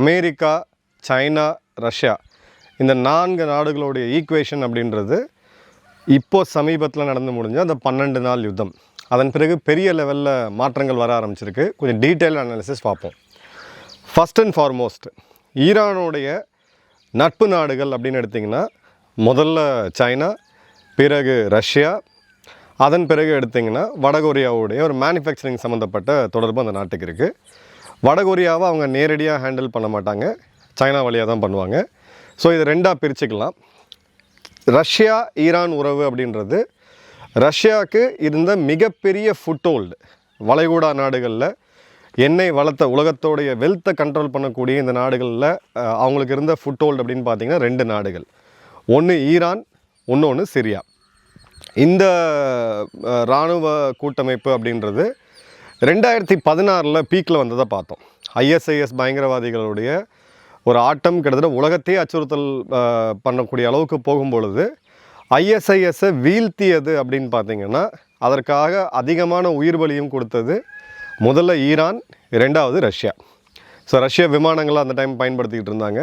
America China Russia இந்த நான்கு நாடுகளுடைய ஈக்குவேஷன் அப்படின்றது இப்போ சமீபத்தில் நடந்து முடிஞ்ச அந்த பன்னெண்டு நாள் யுத்தம். அதன் பிறகு பெரிய லெவலில் மாற்றங்கள் வர ஆரம்பிச்சிருக்கு. கொஞ்சம் டீட்டெயில் அனாலிசிஸ் பார்ப்போம். ஃபஸ்ட் அண்ட் ஃபார்மோஸ்ட் ஈரானுடைய நட்பு நாடுகள் அப்படின்னு எடுத்திங்கன்னா முதல்ல சைனா பிறகு ரஷ்யா அதன் பிறகு எடுத்திங்கன்னா வடகொரியாவுடைய ஒரு மேனுஃபேக்சரிங் சம்மந்தப்பட்ட தொடர்பு அந்த நாட்டுக்கு இருக்குது வடகொரியாவை அவங்க நேரடியாக ஹேண்டில் பண்ண மாட்டாங்க. சைனா வழியாக தான் பண்ணுவாங்க. ஸோ இதை ரெண்டாக பிரிச்சுக்கலாம். ரஷ்யா ஈரான் உறவு அப்படின்றது ரஷ்யாவுக்கு இருந்த மிகப்பெரிய ஃபுட்ஹோல்டு வளைகுடா நாடுகளில் எண்ணெய் வளர்த்த உலகத்தோடைய வெல்த்தை கண்ட்ரோல் பண்ணக்கூடிய இந்த நாடுகளில் அவங்களுக்கு இருந்த ஃபுட்ஹோல்டு அப்படின்னு பார்த்தீங்கன்னா ரெண்டு நாடுகள். ஒன்று ஈரான் இன்னொன்று சிரியா. இந்த இராணுவ கூட்டமைப்பு அப்படின்றது ரெண்டாயிரத்தி பதினாறில் பீக்கில் வந்ததை பார்த்தோம். ஐஎஸ்ஐஎஸ் பயங்கரவாதிகளுடைய ஒரு ஆட்டம் கிட்டத்தட்ட உலகத்தையே அச்சுறுத்தல் பண்ணக்கூடிய அளவுக்கு போகும்பொழுது ஐஎஸ்ஐஎஸ்ஸை வீழ்த்தியது அப்படின்னு பார்த்தீங்கன்னா அதற்காக அதிகமான உயிர் பலியும் கொடுத்தது முதல்ல ஈரான் ரெண்டாவது ரஷ்யா. ஸோ ரஷ்ய விமானங்களை அந்த டைம் பயன்படுத்திக்கிட்டு இருந்தாங்க.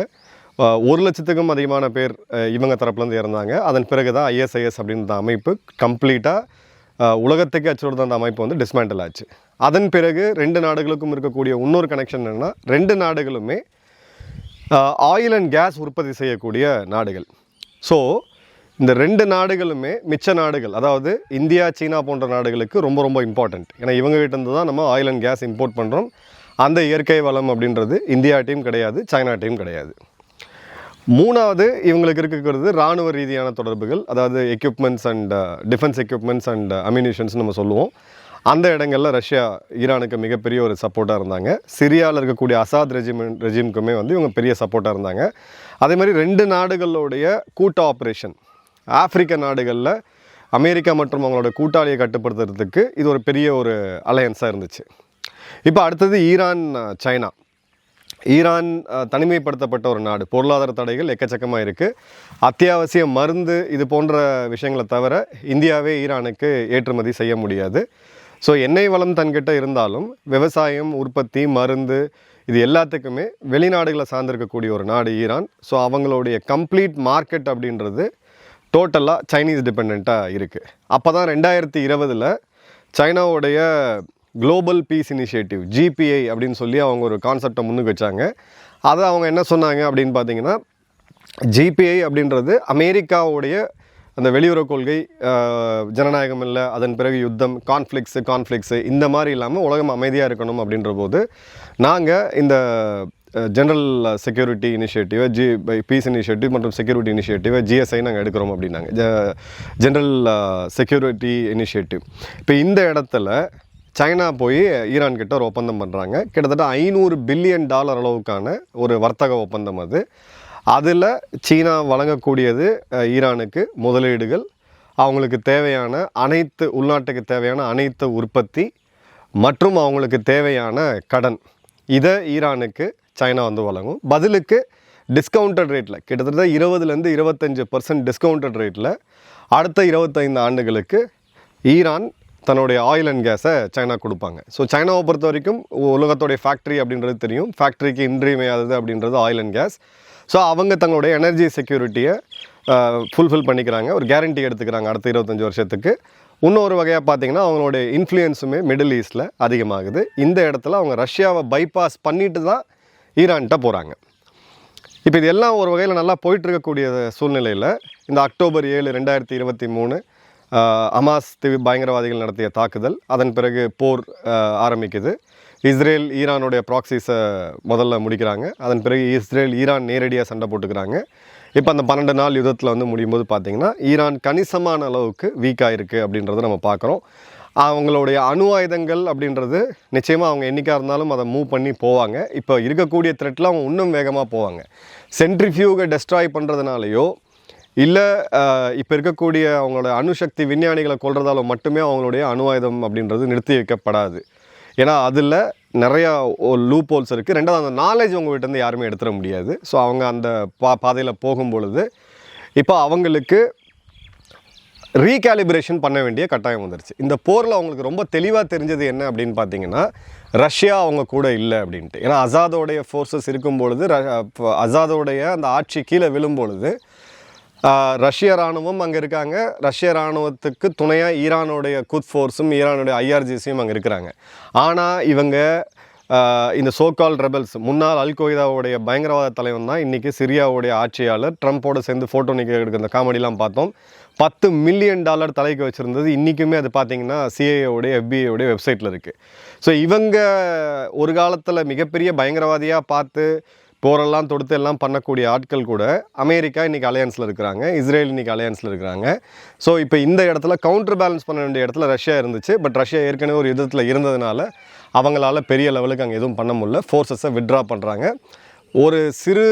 ஒரு லட்சத்துக்கும் அதிகமான பேர் இவங்க தரப்புலேருந்து இறந்தாங்க. அதன் பிறகு தான் ஐஎஸ்ஐஎஸ் அப்படின்ற அமைப்பு கம்ப்ளீட்டாக உலகத்துக்கு அச்சுறுத்த அந்த அமைப்பு வந்து டிஸ்மேண்டில் ஆச்சு. அதன் பிறகு ரெண்டு நாடுகளுக்கும் இருக்கக்கூடிய இன்னொரு கனெக்ஷன் என்னென்னா ரெண்டு நாடுகளுமே ஆயில் அண்ட் கேஸ் உற்பத்தி செய்யக்கூடிய நாடுகள். ஸோ இந்த ரெண்டு நாடுகளுமே மிச்ச நாடுகள் அதாவது இந்தியா சீனா போன்ற நாடுகளுக்கு ரொம்ப ரொம்ப இம்பார்ட்டண்ட் ஏன்னா இவங்ககிட்ட இருந்து தான் நம்ம ஆயில் அண்ட் கேஸ் இம்போர்ட் பண்ணுறோம் அந்த இயற்கை வளம் அப்படின்றது இந்தியா டீம் கிடையாது சைனா டீம் கிடையாது. மூணாவது இவங்களுக்கு இருக்கிறது இராணுவ ரீதியான தொடர்புகள் அதாவது equipments and defence equipments and ammunitions நம்ம சொல்லுவோம். அந்த இடங்களில் ரஷ்யா ஈரானுக்கு மிகப்பெரிய ஒரு சப்போர்ட்டாக இருந்தாங்க. சிரியாவில் இருக்கக்கூடிய அசாத் ரெஜிம் ரெஜிமுக்குமே வந்து இவங்க பெரிய சப்போர்ட்டாக இருந்தாங்க. அதே மாதிரி ரெண்டு நாடுகளுடைய கூட்ட ஆப்ரேஷன் ஆப்பிரிக்க நாடுகளில் அமெரிக்கா மற்றும் அவங்களோட கூட்டாளியை கட்டுப்படுத்துறதுக்கு இது ஒரு பெரிய ஒரு அலையன்ஸாக இருந்துச்சு. இப்போ அடுத்தது ஈரான் சைனா. ஈரான் தனிமைப்படுத்தப்பட்ட ஒரு நாடு. பொருளாதார தடைகள் எக்கச்சக்கமாக இருக்குது அத்தியாவசிய மருந்து இது போன்ற விஷயங்களை தவிர இந்தியாவே ஈரானுக்கு ஏற்றுமதி செய்ய முடியாது. ஸோ எண்ணெய் வளம் தன்கிட்ட இருந்தாலும் விவசாயம் உற்பத்தி மருந்து இது எல்லாத்துக்குமே வெளிநாடுகளை சார்ந்திருக்கக்கூடிய ஒரு நாடு ஈரான். ஸோ அவங்களுடைய கம்ப்ளீட் மார்க்கெட் அப்படின்றது டோட்டலாக சைனீஸ் டிபெண்ட்டாக இருக்குது அப்போ தான் ரெண்டாயிரத்தி இருபதில் சைனாவுடைய குளோபல் பீஸ் இனிஷியேட்டிவ் ஜிபிஐ அப்படின்னு சொல்லி அவங்க ஒரு கான்செப்டை முன்னுக்கு வச்சாங்க. அதை அவங்க என்ன சொன்னாங்க அப்படின்னு பார்த்தீங்கன்னா ஜிபிஐ அப்படின்றது அமெரிக்காவுடைய அந்த வெளியுறவு கொள்கை ஜனநாயகம் இல்லை அதன் பிறகு யுத்தம் கான்ஃப்ளிக்ஸு கான்ஃப்ளிக்ஸு இந்த மாதிரி இல்லாமல் உலகம் அமைதியாக இருக்கணும் அப்படின்ற போது நாங்கள் இந்த general security initiative G peace initiative மற்றும் செக்யூரிட்டி இனிஷியேட்டிவ் ஜிஎஸ்ஐ நாங்கள் எடுக்கிறோம் அப்படின்னாங்க. ஜென்ரல் செக்யூரிட்டி இனிஷியேட்டிவ் இப்போ இந்த இடத்துல சைனா போய் ஈரான் கிட்ட ஒரு ஒப்பந்தம் பண்ணுறாங்க கிட்டத்தட்ட ஐநூறு பில்லியன் டாலர் அளவுக்கான ஒரு வர்த்தக ஒப்பந்தம் அது. அதில் சீனா வழங்கக்கூடியது ஈரானுக்கு முதலீடுகள் அவங்களுக்கு தேவையான அனைத்து உள்நாட்டுக்கு தேவையான அனைத்து உற்பத்தி மற்றும் அவங்களுக்கு தேவையான கடன். இதை ஈரானுக்கு சைனா வந்து வழங்கும். பதிலுக்கு டிஸ்கவுண்டட் ரேட்டில் கிட்டத்தட்ட இருபதுலேருந்து இருபத்தஞ்சு பர்சன்ட் டிஸ்கவுண்டட் ரேட்டில் அடுத்த இருபத்தைந்து ஆண்டுகளுக்கு ஈரான் தன்னுடைய ஆயில் அண்ட் கேஸை சைனா கொடுப்பாங்க. ஸோ சைனாவை பொறுத்த வரைக்கும் உலகத்தோடைய ஃபேக்ட்ரி அப்படின்றது தெரியும். ஃபேக்ட்ரிக்கு இன்றியமையாதது அப்படின்றது ஆயில் அண்ட் கேஸ் ஸோ அவங்க தங்களுடைய எனர்ஜி செக்யூரிட்டியை ஃபுல்ஃபில் பண்ணிக்கிறாங்க. ஒரு கேரண்டி எடுத்துக்கிறாங்க அடுத்த இருபத்தஞ்சி வருஷத்துக்கு. இன்னொரு வகையாக பார்த்தீங்கன்னா அவங்களுடைய இன்ஃப்ளூயன்ஸுமே மிடில் ஈஸ்டில் அதிகமாகுது. இந்த இடத்துல அவங்க ரஷ்யாவை பைபாஸ் பண்ணிட்டு தான் ஈரான்கிட்ட போகிறாங்க இப்போ இது எல்லாம் ஒரு வகையில் நல்லா போயிட்டு இருக்கக்கூடிய சூழ்நிலையில் இந்த அக்டோபர் ஏழு ரெண்டாயிரத்தி இருபத்தி மூணு அமாஸ் பயங்கரவாதிகள் நடத்திய தாக்குதல் அதன் பிறகு போர் ஆரம்பிக்குது. இஸ்ரேல் ஈரானுடைய ப்ராக்சிஸை முதல்ல முடிக்கிறாங்க. அதன் பிறகு இஸ்ரேல் ஈரான் நேரடியாக சண்டை போட்டுக்கிறாங்க. இப்போ அந்த பன்னெண்டு நாள் யுத்தத்தில் வந்து முடியும் போது பார்த்திங்கன்னா ஈரான் கணிசமான அளவுக்கு வீக்காக இருக்குது அப்படின்றத நம்ம பார்க்குறோம் அவங்களுடைய அணு ஆயுதங்கள் அப்படின்றது நிச்சயமாக அவங்க என்றைக்காக இருந்தாலும் அதை மூவ் பண்ணி போவாங்க. இப்போ இருக்கக்கூடிய த்ரெட்டில் அவங்க இன்னும் வேகமாக போவாங்க. சென்ட்ரிஃபியூகை டெஸ்ட்ராய் பண்ணுறதுனாலையோ இல்லை இப்போ இருக்கக்கூடிய அவங்களோட அணுசக்தி விஞ்ஞானிகளை கொள்றதால மட்டுமே அவங்களுடைய அணு ஆயுதம் அப்படின்றது நிறுத்தி வைக்கப்படாது. ஏன்னா அதில் நிறையா லூப் ஹோல்ஸ் இருக்குது ரெண்டாவது அந்த நாலேஜ் உங்கள்கிட்ட இருந்து யாருமே எடுத்துட முடியாது. ஸோ அவங்க அந்த பா பாதையில் போகும் பொழுது இப்போ அவங்களுக்கு ரீகாலிபிரேஷன் பண்ண வேண்டிய கட்டாயம் வந்துருச்சு. இந்த போரில் அவங்களுக்கு ரொம்ப தெளிவாக தெரிஞ்சது என்ன அப்படின்னு பார்த்தீங்கன்னா ரஷ்யா அவங்க கூட இல்லை அப்படின்ட்டு. ஏன்னா அசாதோடைய ஃபோர்ஸஸ் இருக்கும் பொழுது ர- அசாதோடைய அந்த ஆட்சி கீழே விழும்பொழுது ரஷ்ய இராணுவம் அங்கே இருக்காங்க. ரஷ்ய இராணுவத்துக்கு துணையாக ஈரானுடைய குத் ஃபோர்ஸும் ஈரானுடைய ஐஆர்ஜிசியும் அங்கே இருக்கிறாங்க. ஆனால் இவங்க இந்த சோகால் ரெபல்ஸ் முன்னாள் அல் கொய்தாவுடைய பயங்கரவாத தலைவன் தான் இன்றைக்கி சிரியாவுடைய ஆட்சியாளர். ட்ரம்ப்போட சேர்ந்து ஃபோட்டோ நிற்க எடுக்கிற அந்த காமெடிலாம் பார்த்தோம். பத்து மில்லியன் டாலர் தலைக்கு வச்சுருந்தது. இன்றைக்குமே அது பார்த்தீங்கன்னா சிஏஓடைய எஃபிஐயோடைய வெப்சைட்டில் இருக்குது ஸோ இவங்க ஒரு காலத்தில் மிகப்பெரிய பயங்கரவாதியாக பார்த்து போரெல்லாம் தொடுத்து எல்லாம் பண்ணக்கூடிய ஆட்கள் கூட அமெரிக்கா இன்றைக்கி அலையன்ஸில் இருக்கிறாங்க இஸ்ரேல் இன்றைக்கி அலையன்ஸில் இருக்கிறாங்க. ஸோ இப்போ இந்த இடத்துல கவுண்டர் பேலன்ஸ் பண்ண வேண்டிய இடத்துல ரஷ்யா இருந்துச்சு. பட் ரஷ்யா ஏற்கனவே ஒரு யுத்தத்தில் இருந்ததுனால அவங்களால பெரிய லெவலுக்கு அங்கே எதுவும் பண்ண முடியல. ஃபோர்ஸஸை விட்ரா பண்ணுறாங்க ஒரு சிறு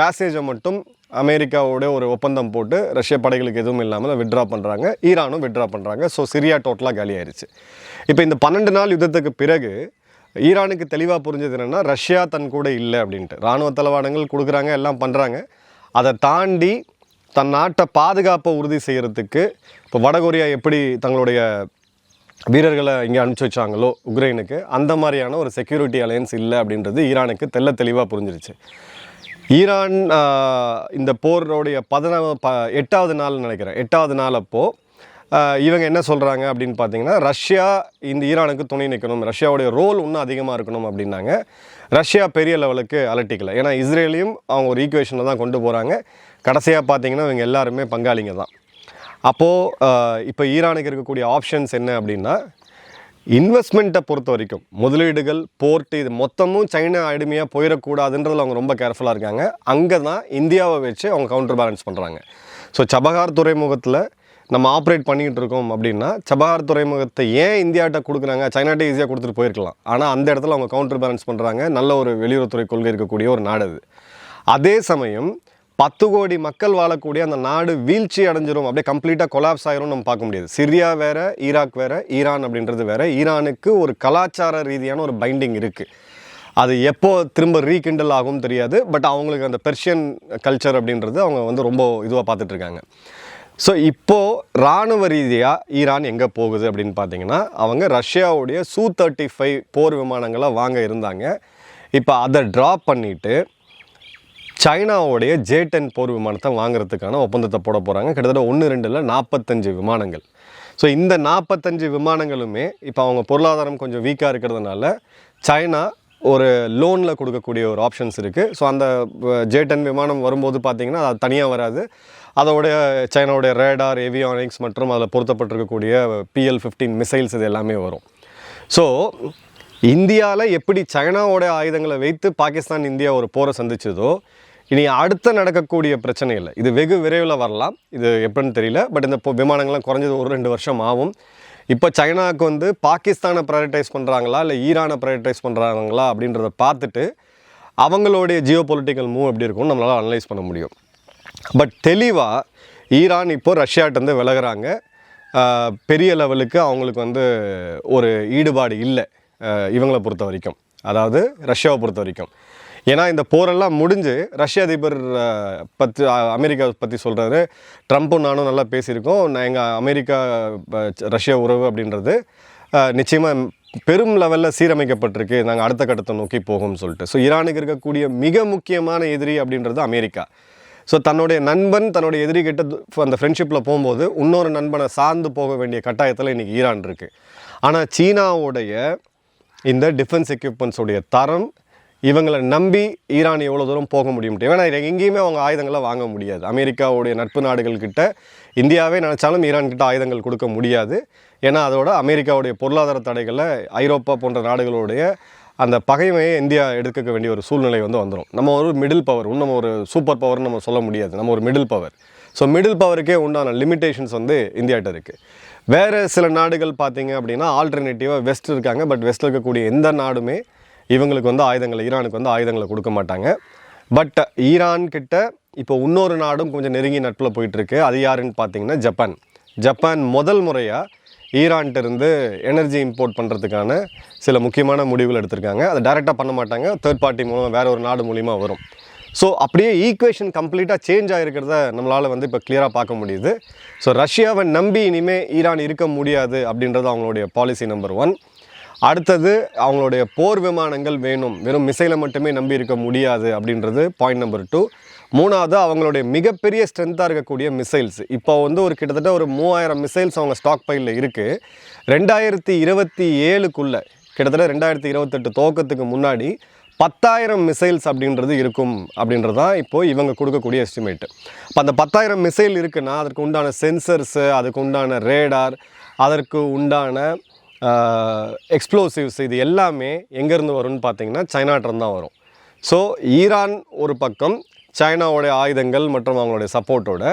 பேசேஜை மட்டும் அமெரிக்காவோட ஒரு ஒப்பந்தம் போட்டு ரஷ்ய படைகளுக்கு எதுவும் இல்லாமல் விட்ரா பண்ணுறாங்க ஈரானும் விட்ரா பண்ணுறாங்க ஸோ சிரியா டோட்டலாக காலியாயிருச்சு. இப்போ இந்த பன்னெண்டு நாள் யுத்தத்துக்கு பிறகு ஈரானுக்கு தெளிவாக புரிஞ்சது என்னென்னா ரஷ்யா தன் கூட இல்லை அப்படின்ட்டு. இராணுவ தளவாடங்கள் கொடுக்குறாங்க எல்லாம் பண்ணுறாங்க அதை தாண்டி தன் நாட்டை பாதுகாப்பை உறுதி செய்கிறதுக்கு இப்போ வடகொரியா எப்படி தங்களுடைய வீரர்களை இங்கே அனுப்பிச்சி வச்சாங்களோ உக்ரைனுக்கு அந்த மாதிரியான ஒரு செக்யூரிட்டி அலையன்ஸ் இல்லை அப்படின்றது ஈரானுக்கு தெள்ள தெளிவாக புரிஞ்சிருச்சு. ஈரான் இந்த போரோடைய பதினா ப எட்டாவது நாள் நினைக்கிறேன். எட்டாவது நாள் அப்போது இவங்க என்ன சொல்கிறாங்க அப்படின்னு பார்த்தீங்கன்னா ரஷ்யா இந்த ஈரானுக்கு துணை நிற்கணும் ரஷ்யாவுடைய ரோல் இன்னும் அதிகமாக இருக்கணும் அப்படின்னாங்க. ரஷ்யா பெரிய லெவலுக்கு அலட்டிக்கல ஏன்னா இஸ்ரேலையும் அவங்க ஒரு ஈக்குவேஷனில் தான் கொண்டு போகிறாங்க கடைசியாக பார்த்தீங்கன்னா இவங்க எல்லாருமே பங்காளிங்க தான். அப்போது இப்போ ஈரானுக்கு இருக்கக்கூடிய ஆப்ஷன்ஸ் என்ன அப்படின்னா இன்வெஸ்ட்மெண்ட்டை பொறுத்த வரைக்கும் முதலீடுகள் போர்ட்டு இது மொத்தமும் சைனா அடிமையாக போயிடக்கூடாதுன்றதில் அவங்க ரொம்ப கேர்ஃபுல்லாக இருக்காங்க. அங்கே தான் இந்தியாவை வச்சு அவங்க கவுண்டர் பேலன்ஸ் பண்ணுறாங்க ஸோ சபகார் துறைமுகத்தில் நம்ம ஆப்ரேட் பண்ணிக்கிட்டு இருக்கோம் அப்படின்னா சபஹார் துறைமுகத்தை ஏன் இந்தியாட்ட கொடுக்குறாங்க? சைனாட்டே ஈஸியாக கொடுத்துட்டு போயிருக்கலாம். ஆனால் அந்த இடத்துல அவங்க கவுண்டர் பேலன்ஸ் பண்ணுறாங்க நல்ல ஒரு வெளியுறவுத்துறை கொள்கை இருக்கக்கூடிய ஒரு நாடு அது. அதே சமயம் பத்து கோடி மக்கள் வாழக்கூடிய அந்த நாடு வீழ்ச்சி அடைஞ்சிரும். அப்படியே கம்ப்ளீட்டாக கொலாப்ஸ் ஆயிரும் நம்ம பார்க்க முடியாது. சிரியா வேற ஈராக் வேற ஈரான் அப்படின்றது வேற. ஈரானுக்கு ஒரு கலாச்சார ரீதியான ஒரு பைண்டிங் இருக்குது அது எப்போ திரும்ப ரீகிண்டல் ஆகும் தெரியாது. பட் அவங்களுக்கு அந்த பெர்ஷியன் கல்ச்சர் அப்படின்றது அவங்க வந்து ரொம்ப இதுவாக பார்த்துட்டு இருக்காங்க. ஸோ இப்போது இராணுவ ரீதியாக ஈரான் எங்கே போகுது அப்படின்னு பார்த்தீங்கன்னா அவங்க ரஷ்யாவுடைய சூ தேர்ட்டி ஃபைவ் போர் விமானங்களை வாங்க இருந்தாங்க. இப்போ அதை ட்ராப் பண்ணிவிட்டு சைனாவுடைய ஜே டென் போர் விமானத்தை வாங்குறதுக்கான ஒப்பந்தத்தை போட போகிறாங்க கிட்டத்தட்ட ஒன்று ரெண்டில் நாற்பத்தஞ்சு விமானங்கள். ஸோ இந்த நாற்பத்தஞ்சு விமானங்களுமே இப்போ அவங்க பொருளாதாரம் கொஞ்சம் வீக்காக இருக்கிறதுனால சைனா ஒரு லோனில் கொடுக்கக்கூடிய ஒரு ஆப்ஷன்ஸ் இருக்குது ஸோ அந்த ஜே டென் விமானம் வரும்போது பார்த்திங்கன்னா அது தனியாக வராது. அதோடைய சைனாவுடைய ரேடார் ஏவியானிக்ஸ் மற்றும் அதில் பொருத்தப்பட்டிருக்கக்கூடிய பிஎல் ஃபிஃப்டீன் மிசைல்ஸ் இது எல்லாமே வரும். ஸோ இந்தியாவில் எப்படி சைனாவோட ஆயுதங்களை வைத்து பாகிஸ்தான் இந்தியா ஒரு போரை சந்திச்சதோ இனி அடுத்த நடக்கக்கூடிய பிரச்சனை இல்லை. இது வெகு விரைவில் வரலாம். இது எப்படின்னு தெரியல. பட் இந்த விமானங்கள்லாம் குறைஞ்சது ஒரு ரெண்டு வருஷம் ஆகும். இப்போ சைனாவுக்கு வந்து பாகிஸ்தானை ப்ரையாரிட்டைஸ் பண்ணுறாங்களா இல்லை ஈரானை ப்ரையாரிட்டைஸ் பண்ணுறாங்களா அப்படின்றத பார்த்துட்டு அவங்களுடைய ஜியோ பொலிட்டிக்கல் மூவ் எப்படி இருக்கும்னு நம்மளால் அனலைஸ் பண்ண முடியும். பட் தெளிவாக ஈரான் இப்போது ரஷ்யாட்டேருந்து விலகுறாங்க. பெரிய லெவலுக்கு அவங்களுக்கு வந்து ஒரு ஈடுபாடு இல்லை. இவங்களை பொறுத்த வரைக்கும். அதாவது ரஷ்யாவை பொறுத்த வரைக்கும். ஏன்னா இந்த போரெல்லாம் முடிஞ்சு ரஷ்ய அதிபர் பற்றி அமெரிக்கா பற்றி சொல்கிறாரு ட்ரம்ப்பும் நானும் நல்லா பேசியிருக்கோம். நான் எங்கள் அமெரிக்கா ரஷ்ய உறவு அப்படின்றது நிச்சயமாக பெரும் லெவலில் சீரமைக்கப்பட்டிருக்கு. நாங்கள் அடுத்த கட்டத்தை நோக்கி போகும்னு சொல்லிட்டு. ஸோ ஈரானுக்கு இருக்கக்கூடிய மிக முக்கியமான எதிரி அப்படின்றது அமெரிக்கா. ஸோ தன்னுடைய நண்பன் தன்னுடைய எதிரி கிட்ட அந்த ஃப்ரெண்ட்ஷிப்பில் போகும்போது இன்னொரு நண்பனை சார்ந்து போக வேண்டிய கட்டாயத்தில் இன்றைக்கி ஈரான் இருக்குது ஆனால் சீனாவுடைய இந்த டிஃபென்ஸ் எக்யூப்மெண்ட்ஸோடைய தரம் இவங்களை நம்பி ஈரான் எவ்வளோ தூரம் போக முடியும் ஏன்னா எங்கேயுமே அவங்க ஆயுதங்களை வாங்க முடியாது. அமெரிக்காவுடைய நட்பு நாடுகள்கிட்ட இந்தியாவே நினச்சாலும் ஈரான் கிட்ட ஆயுதங்கள் கொடுக்க முடியாது. ஏன்னா அதோட அமெரிக்காவுடைய பொருளாதார தடைகளை ஐரோப்பா போன்ற நாடுகளுடைய அந்த பகைமையை இந்தியா எடுக்க வேண்டிய ஒரு சூழ்நிலை வந்து வந்துடும் நம்ம ஒரு மிடில் பவர் இன்னும் ஒரு சூப்பர் பவர்னு நம்ம சொல்ல முடியாது. நம்ம ஒரு மிடில் பவர் ஸோ மிடில் பவருக்கே உண்டான லிமிட்டேஷன்ஸ் வந்து இந்தியாட்ட இருக்குது வேறு சில நாடுகள் பார்த்திங்க அப்படின்னா ஆல்டர்னேட்டிவாக வெஸ்ட் இருக்காங்க. பட் வெஸ்ட்டில் இருக்கக்கூடிய எந்த நாடுமே இவங்களுக்கு வந்து ஆயுதங்களை ஈரானுக்கு வந்து ஆயுதங்களை கொடுக்க மாட்டாங்க. பட் ஈரான்கிட்ட இப்போ இன்னொரு நாடும் கொஞ்சம் நெருங்கி நட்பில் போயிட்டுருக்கு. அது யாருன்னு பார்த்தீங்கன்னா ஜப்பான். ஜப்பான் முதல் முறையாக ஈரான்கிட்டருந்து எனர்ஜி இம்போர்ட் பண்ணுறதுக்கான சில முக்கியமான முடிவுகள் எடுத்திருக்காங்க. அதை டைரெக்டாக பண்ண மாட்டாங்க. தேர்ட் பார்ட்டி மூலமாக வேறு ஒரு நாடு மூலிமா வரும். ஸோ அப்படியே ஈக்குவேஷன் கம்ப்ளீட்டாக சேஞ்ச் ஆகிருக்கிறத நம்மளால் வந்து இப்போ கிளியராக பார்க்க முடியுது. ஸோ ரஷ்யாவை நம்பி இனிமேல் ஈரான் இருக்க முடியாது அப்படின்றது அவங்களுடைய பாலிசி நம்பர் ஒன் அடுத்தது அவங்களுடைய போர் விமானங்கள் வேணும். வெறும் மிசைலை மட்டுமே நம்பி இருக்க முடியாது அப்படின்றது பாயிண்ட் நம்பர் டூ மூணாவது அவங்களுடைய மிகப்பெரிய ஸ்ட்ரென்த்தாக இருக்கக்கூடிய மிசைல்ஸ் இப்போ வந்து ஒரு கிட்டத்தட்ட ஒரு மூவாயிரம் மிசைல்ஸ் அவங்க ஸ்டாக் பைலில் இருக்குது ரெண்டாயிரத்தி இருபத்தி ஏழுக்குள்ளே கிட்டத்தட்ட ரெண்டாயிரத்தி இருபத்தெட்டு துவக்கத்துக்கு முன்னாடி பத்தாயிரம் மிசைல்ஸ் அப்படின்றது இருக்கும் அப்படின்றது தான் இப்போது இவங்க கொடுக்கக்கூடிய எஸ்டிமேட் இப்போ அந்த பத்தாயிரம் மிசைல் இருக்குன்னா அதற்கு உண்டான சென்சர்ஸு அதுக்கு உண்டான ரேடார் அதற்கு உண்டான எக்ஸ்ப்ளோசிவ்ஸ் இது எல்லாமே எங்கேருந்து வரும்னு பார்த்தீங்கன்னா சைனாட்டிருந்து தான் வரும். ஸோ ஈரான் ஒரு பக்கம் சைனாவோடைய ஆயுதங்கள் மற்றும் அவங்களுடைய சப்போர்ட்டோட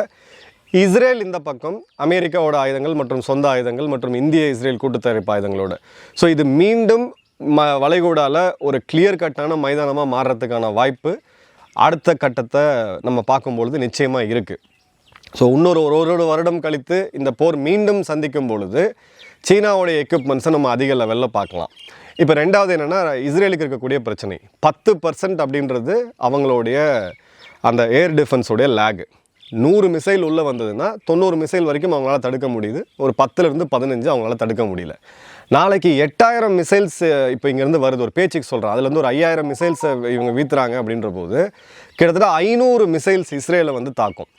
இஸ்ரேல் இந்த பக்கம் அமெரிக்காவோட ஆயுதங்கள் மற்றும் சொந்த ஆயுதங்கள் மற்றும் இந்திய இஸ்ரேல் கூட்டுத்தயாரிப்பு ஆயுதங்களோட ஸோ இது மீண்டும் ம வளைகூடால ஒரு கிளியர் கட்டான மைதானமாக மாறுறதுக்கான வாய்ப்பு அடுத்த கட்டத்தை நம்ம பார்க்கும்பொழுது நிச்சயமாக இருக்குது ஸோ இன்னொரு ஒரு ஒரு வருடம் கழித்து இந்த போர் மீண்டும் சந்திக்கும் பொழுது சீனாவுடைய எக்யூப்மெண்ட்ஸை நம்ம அதிக லெவலில் பார்க்கலாம். இப்போ ரெண்டாவது என்னென்னா இஸ்ரேலுக்கு இருக்கக்கூடிய பிரச்சனை. பத்து பர்சன்ட் அப்படின்றது அவங்களுடைய அந்த ஏர் டிஃபென்ஸோடைய லேக் நூறு மிசைல் உள்ளே வந்ததுன்னா தொண்ணூறு மிசைல் வரைக்கும் அவங்களால தடுக்க முடியுது. ஒரு பத்துலேருந்து பதினஞ்சு அவங்களால தடுக்க முடியல. நாளைக்கு எட்டாயிரம் மிசைல்ஸ் இப்போ இங்கேருந்து வருது. ஒரு பேச்சுக்கு சொல்கிறேன் அதுலேருந்து ஒரு ஐயாயிரம் மிசைல்ஸை இவங்க வீத்துறாங்க அப்படின்ற போது கிட்டத்தட்ட ஐநூறு மிசைல்ஸ் இஸ்ரேலை வந்து தாக்கும்.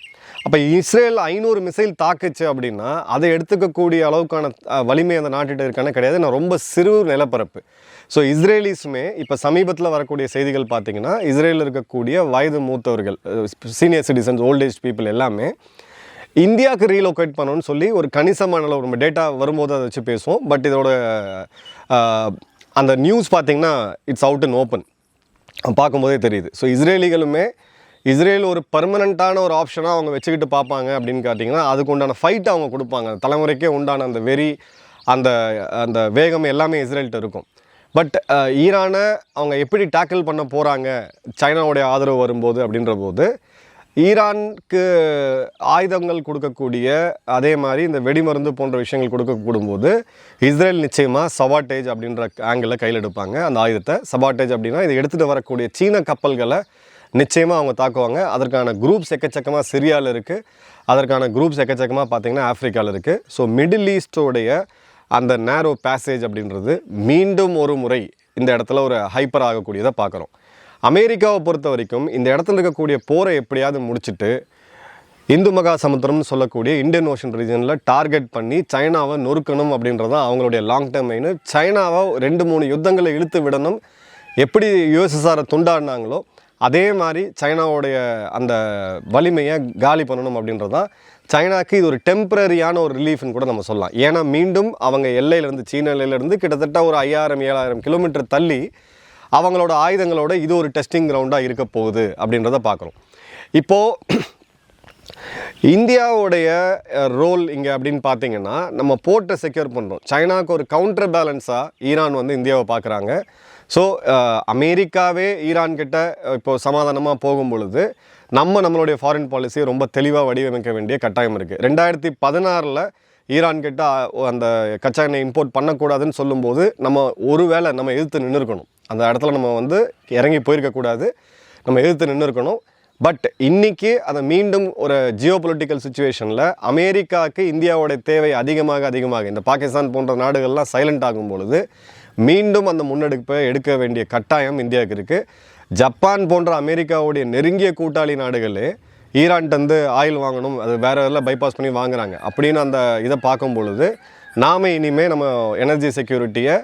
அப்போ இஸ்ரேல் ஐநூறு மிசைல் தாக்குச்சு அப்படின்னா அதை எடுத்துக்கக்கூடிய அளவுக்கான வலிமை அந்த நாட்டிட்ட இருக்கானே கிடையாது. நான் ரொம்ப சிறு நிலப்பரப்பு. ஸோ இஸ்ரேலிஸுமே இப்போ சமீபத்தில் வரக்கூடிய செய்திகள் பார்த்தீங்கன்னா இஸ்ரேலில் இருக்கக்கூடிய வயது மூத்தவர்கள் சீனியர் சிட்டிசன்ஸ் ஓல்டேஜ் பீப்புள் எல்லாமே இந்தியாவுக்கு ரீலோகேட் பண்ணணும்னு சொல்லி ஒரு கணிசமான அளவு நம்ம டேட்டா வரும்போது அதை வச்சு பேசுவோம். பட் இதோட அந்த நியூஸ் பார்த்திங்கன்னா இட்ஸ் அவுட் அண்ட் ஓப்பன் பார்க்கும்போதே தெரியுது. ஸோ இஸ்ரேலிகளுமே இஸ்ரேல் ஒரு பர்மனண்ட்டான ஒரு ஆப்ஷனாக அவங்க வச்சுக்கிட்டு பார்ப்பாங்க அப்படின்னு பார்த்தீங்கன்னா அதுக்கு உண்டான ஃபைட் அவங்க கொடுப்பாங்க. தலைமுறைக்கே உண்டான அந்த வெறி அந்த அந்த வேகம் எல்லாமே இஸ்ரேல்கிட்ட இருக்கும். பட் ஈரானை அவங்க எப்படி டேக்கிள் பண்ண போகிறாங்க சைனாவுடைய ஆதரவு வரும்போது அப்படின்ற போது ஈரானுக்கு ஆயுதங்கள் கொடுக்கக்கூடிய அதே மாதிரி இந்த வெடிமருந்து போன்ற விஷயங்கள் கொடுக்கக்கூடும்போது இஸ்ரேல் நிச்சயமாக சவாட்டேஜ் அப்படின்ற ஆங்கிளில் கையில் எடுப்பாங்க அந்த ஆயுதத்தை சவாட்டேஜ் அப்படின்னா இதை எடுத்துகிட்டு வரக்கூடிய சீன கப்பல்களை நிச்சயமாக அவங்க தாக்குவாங்க. அதற்கான குரூப்ஸ் எக்கச்சக்கமாக சிரியாவில் இருக்குது அதற்கான குரூப்ஸ் எக்கச்சக்கமாக பார்த்தீங்கன்னா ஆஃப்ரிக்காவில் இருக்குது ஸோ மிடில் ஈஸ்டோடைய அந்த நேரோ பேசேஜ் அப்படின்றது மீண்டும் ஒரு முறை இந்த இடத்துல ஒரு ஹைப்பர் ஆகக்கூடியதை பார்க்குறோம் அமெரிக்காவை பொறுத்த வரைக்கும் இந்த இடத்துல இருக்கக்கூடிய போரை எப்படியாவது முடிச்சுட்டு இந்து மகா சமுத்திரம்னு சொல்லக்கூடிய இந்தியன் ஓஷன் ரீஜனில் டார்கெட் பண்ணி சைனாவை நொறுக்கணும் அப்படின்றதான் அவங்களுடைய லாங் டேர்ம் மெயின் சைனாவை ரெண்டு மூணு யுத்தங்களை இழுத்து விடணும். எப்படி யுஎஸ்எஸ்ஆரை துண்டாடினாங்களோ அதே மாதிரி சைனாவுடைய அந்த வலிமையை காலி பண்ணணும் அப்படின்றது தான் சைனாக்கு இது ஒரு டெம்பரரியான ஒரு ரிலீஃப்னு கூட நம்ம சொல்லலாம். ஏன்னா மீண்டும் அவங்க எல்லையிலேருந்து சீன எல்லையிலேருந்து கிட்டத்தட்ட ஒரு ஐயாயிரம் ஏழாயிரம் கிலோமீட்டர் தள்ளி அவங்களோட ஆயுதங்களோட இது ஒரு டெஸ்டிங் கிரவுண்டாக இருக்க போகுது அப்படின்றத பார்க்குறோம். இப்போது இந்தியாவுடைய ரோல் இங்கே அப்படின்னு பார்த்தீங்கன்னா நம்ம போர்ட்டை செக்யூர் பண்ணுறோம் சைனாக்கு ஒரு கவுண்டர் பேலன்ஸாக ஈரான் வந்து இந்தியாவை பார்க்குறாங்க ஸோ அமெரிக்காவே ஈரான் கிட்ட இப்போது சமாதானமாக போகும் பொழுது நம்ம நம்மளுடைய ஃபாரின் பாலிசியை ரொம்ப தெளிவாக வடிவமைக்க வேண்டிய கட்டாயம் இருக்குது ரெண்டாயிரத்தி பதினாறில் ஈரான் கிட்ட அந்த கச்சா எண்ணெய் இம்போர்ட் பண்ணக்கூடாதுன்னு சொல்லும்போது நம்ம ஒரு வேளை நம்ம எதிர்த்து நின்று இருக்கணும் அந்த இடத்துல நம்ம வந்து இறங்கி போயிருக்கக்கூடாது. நம்ம எதிர்த்து நின்று இருக்கணும் பட் இன்னைக்கு அதை மீண்டும் ஒரு ஜியோ பொலிட்டிக்கல் சுச்சுவேஷனில் அமெரிக்காவுக்கு இந்தியாவோடைய தேவை அதிகமாக அதிகமாக. இந்த பாகிஸ்தான் போன்ற நாடுகள்லாம் சைலண்ட் ஆகும் பொழுது மீண்டும் அந்த முன்னெடுப்பை எடுக்க வேண்டிய கட்டாயம் இந்தியாவுக்கு இருக்குது ஜப்பான் போன்ற அமெரிக்காவுடைய நெருங்கிய கூட்டாளி நாடுகளே ஈரான்ட்டு ஆயில் வாங்கணும் அது வேற வேறு பைபாஸ் பண்ணி வாங்குறாங்க அப்படின்னு அந்த இதை பார்க்கும் பொழுது நாம இனிமேல் நம்ம எனர்ஜி செக்யூரிட்டியை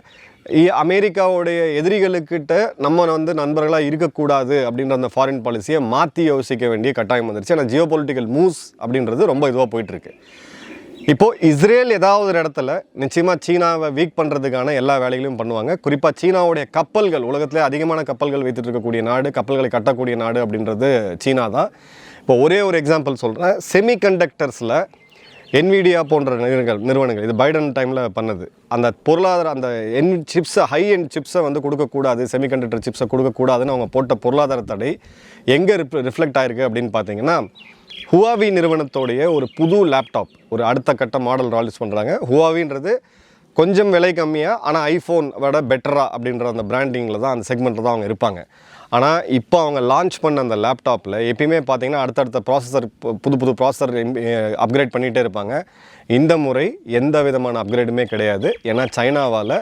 அமெரிக்காவுடைய எதிரிகளுக்கிட்ட நம்ம வந்து நண்பர்களாக இருக்கக்கூடாது அப்படின்ற அந்த ஃபாரின் பாலிசியை மாற்றி யோசிக்க வேண்டிய கட்டாயம் வந்துருச்சு. ஏன்னா ஜியோ பொலிட்டிக்கல் மூவ்ஸ் அப்படின்றது ரொம்ப இதுவாக போயிட்டுருக்கு. இப்போது இஸ்ரேல் ஏதாவது ஒரு இடத்துல நிச்சயமாக சீனாவை வீக் பண்ணுறதுக்கான எல்லா வேலைகளையும் பண்ணுவாங்க. குறிப்பாக சீனாவுடைய கப்பல்கள் உலகத்திலே அதிகமான கப்பல்கள் வைத்துட்டு இருக்கக்கூடிய நாடு கப்பல்களை கட்டக்கூடிய நாடு அப்படின்றது சீனா தான். இப்போ ஒரே ஒரு எக்ஸாம்பிள் சொல்கிறேன் செமிகண்டக்டர்ஸில் என்விடியா போன்ற நிறுவனங்கள் நிறுவனங்கள் இது பைடன் டைமில் பண்ணது. அந்த பொருளாதார அந்த என் சிப்ஸை ஹை எண்ட் சிப்ஸை வந்து கொடுக்கக்கூடாது செமிகண்டக்டர் சிப்ஸை கொடுக்கக்கூடாதுன்னு அவங்க போட்ட பொருளாதார தடை எங்கே ரிஃப்ளெக்ட் ஆயிருக்கு அப்படின்னு பார்த்தீங்கன்னா ஹுவாவி நிறுவனத்தோடைய ஒரு புது லேப்டாப் ஒரு அடுத்த கட்ட மாடல் ராலிஸ் பண்ணுறாங்க ஹுவாவின்றது கொஞ்சம் விலை கம்மியாக ஆனால் ஐஃபோன் விட பெட்டரா அப்படின்ற அந்த பிராண்டிங்கில் தான் அந்த செக்மெண்ட்டில் தான் அவங்க இருப்பாங்க. ஆனால் இப்போ அவங்க லான்ச் பண்ண அந்த லேப்டாப்பில் எப்பயுமே பார்த்தீங்கன்னா அடுத்தடுத்த ப்ராசஸர் புது புது ப்ராசஸர் அப்கிரேட் பண்ணிகிட்டே இருப்பாங்க. இந்த முறை எந்த விதமான அப்கிரேடுமே கிடையாது. ஏன்னா சைனாவால்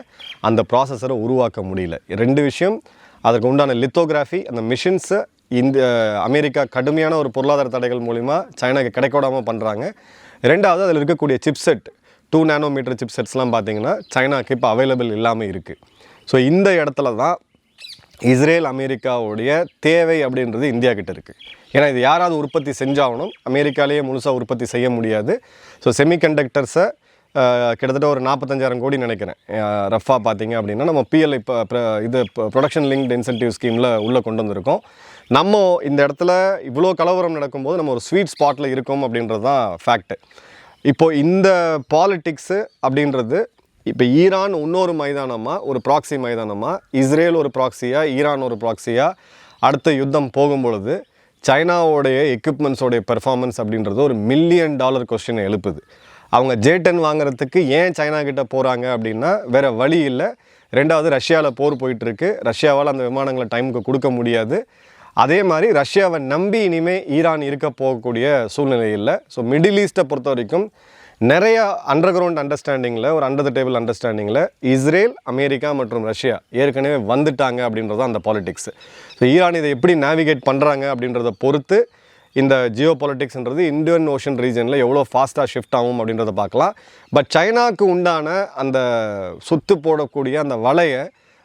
அந்த ப்ராசஸரை உருவாக்க முடியல. ரெண்டு விஷயம் அதற்கு உண்டான லித்தோகிராஃபி அந்த மிஷின்ஸை இந்த அமெரிக்கா கடுமையான ஒரு பொருளாதார தடைகள் மூலிமா சைனாக்கு கிடைக்கூடாமல் பண்ணுறாங்க ரெண்டாவது அதில் இருக்கக்கூடிய சிப்செட் டூ நேனோமீட்டர் சிப்செட்ஸ்லாம் பார்த்தீங்கன்னா சைனாக்கு இப்போ அவைலபிள் இல்லாமல் இருக்குது ஸோ இந்த இடத்துல தான் இஸ்ரேல் அமெரிக்காவுடைய தேவை அப்படின்றது இந்தியா கிட்ட இருக்குது ஏன்னா இது யாராவது உற்பத்தி செஞ்சாகணும். அமெரிக்காலேயே முழுசாக உற்பத்தி செய்ய முடியாது. ஸோ செமிகண்டக்டர்ஸை கிட்டத்தட்ட ஒரு நாற்பத்தஞ்சாயிரம் கோடி நினைக்கிறேன். ரஃபாக பார்த்தீங்க அப்படின்னா நம்ம பிஎல்ஐ இப்போ இது ப்ரொடக்ஷன் லிங்க்டு இன்சென்டிவ் ஸ்கீமில் உள்ளே கொண்டு வந்திருக்கோம். நம்ம இந்த இடத்துல இவ்வளோ கலவரம் நடக்கும்போது நம்ம ஒரு ஸ்வீட் ஸ்பாட்டில் இருக்கோம் அப்படின்றது தான் ஃபேக்ட்டு இப்போது இந்த பாலிட்டிக்ஸு அப்படின்றது இப்போ ஈரான் இன்னொரு மைதானமாக ஒரு ப்ராக்ஸி மைதானமாக இஸ்ரேல் ஒரு ப்ராக்சியாக ஈரான் ஒரு ப்ராக்சியாக அடுத்த யுத்தம் போகும்பொழுது சைனாவோடைய எக்யூப்மெண்ட்ஸோடைய பெர்ஃபார்மன்ஸ் அப்படின்றது ஒரு மில்லியன் டாலர் கொஸ்டினை எழுப்புது. அவங்க ஜே டென் வாங்குறதுக்கு ஏன் சைனா கிட்ட போகிறாங்க அப்படின்னா வேறு வழி இல்லை. ரெண்டாவது ரஷ்யாவில் போர் போயிட்டுருக்கு. ரஷ்யாவால் அந்த விமானங்களை டைமுக்கு கொடுக்க முடியாது. அதே மாதிரி ரஷ்யாவை நம்பி இனிமேல் ஈரான் இருக்க போகக்கூடிய சூழ்நிலை இல்லை. ஸோ மிடில் ஈஸ்ட்டை பொறுத்த வரைக்கும் நிறைய அண்டர் கிரவுண்ட் அண்டர்ஸ்டாண்டிங்கில் ஒரு அண்டர் த டேபிள் அண்டர்ஸ்டாண்டிங்கில் இஸ்ரேல் அமெரிக்கா மற்றும் ரஷ்யா ஏற்கனவே வந்துட்டாங்க அப்படின்றது அந்த பாலிடிக்ஸ் ஸோ ஈரான் இதை எப்படி நேவிகேட் பண்ணுறாங்க அப்படின்றத பொறுத்து இந்த ஜியோ பாலிட்டிக்ஸ்ன்றது இந்தியன் ஓஷன் ரீஜனில் எவ்வளோ ஃபாஸ்ட்டாக ஷிஃப்ட் ஆகும் அப்படின்றத பார்க்கலாம். பட் சைனாக்கு உண்டான அந்த சுத்து போடக்கூடிய அந்த வலையை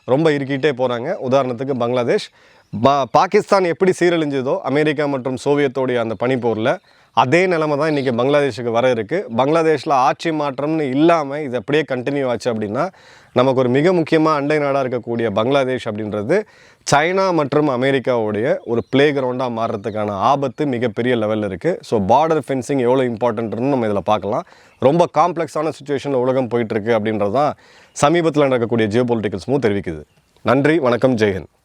ரொம்ப இருக்கிட்டே போகிறாங்க உதாரணத்துக்கு பங்களாதேஷ். பா பாகிஸ்தான் எப்படி சீரழிஞ்சதோ அமெரிக்கா மற்றும் சோவியத்தோடைய அந்த பனிப்போரில் அதே நிலமை தான் இன்றைக்கி பங்களாதேஷுக்கு வர இருக்குது பங்களாதேஷில் ஆட்சி மாற்றம்னு இல்லாமல் இது அப்படியே கண்டினியூ ஆச்சு அப்படின்னா நமக்கு ஒரு மிக முக்கியமாக அண்டை நாடாக இருக்கக்கூடிய பங்களாதேஷ் அப்படின்றது சைனா மற்றும் அமெரிக்காவுடைய ஒரு பிளே கிரவுண்டாக மாறுறதுக்கான ஆபத்து மிகப்பெரிய லெவலில் இருக்குது ஸோ பார்டர் ஃபென்சிங் எவ்வளோ இம்பார்ட்டன்ட்னு நம்ம இதில் பார்க்கலாம். ரொம்ப காம்ப்ளெக்ஸான சுச்சுவேஷனில் உலகம் போயிட்டுருக்கு அப்படின்றது தான் சமீபத்தில் நடக்கக்கூடிய ஜியோ பொலிட்டிக்கல்ஸும் தெரிவிக்குது. நன்றி வணக்கம் ஜெயஹிந்த்.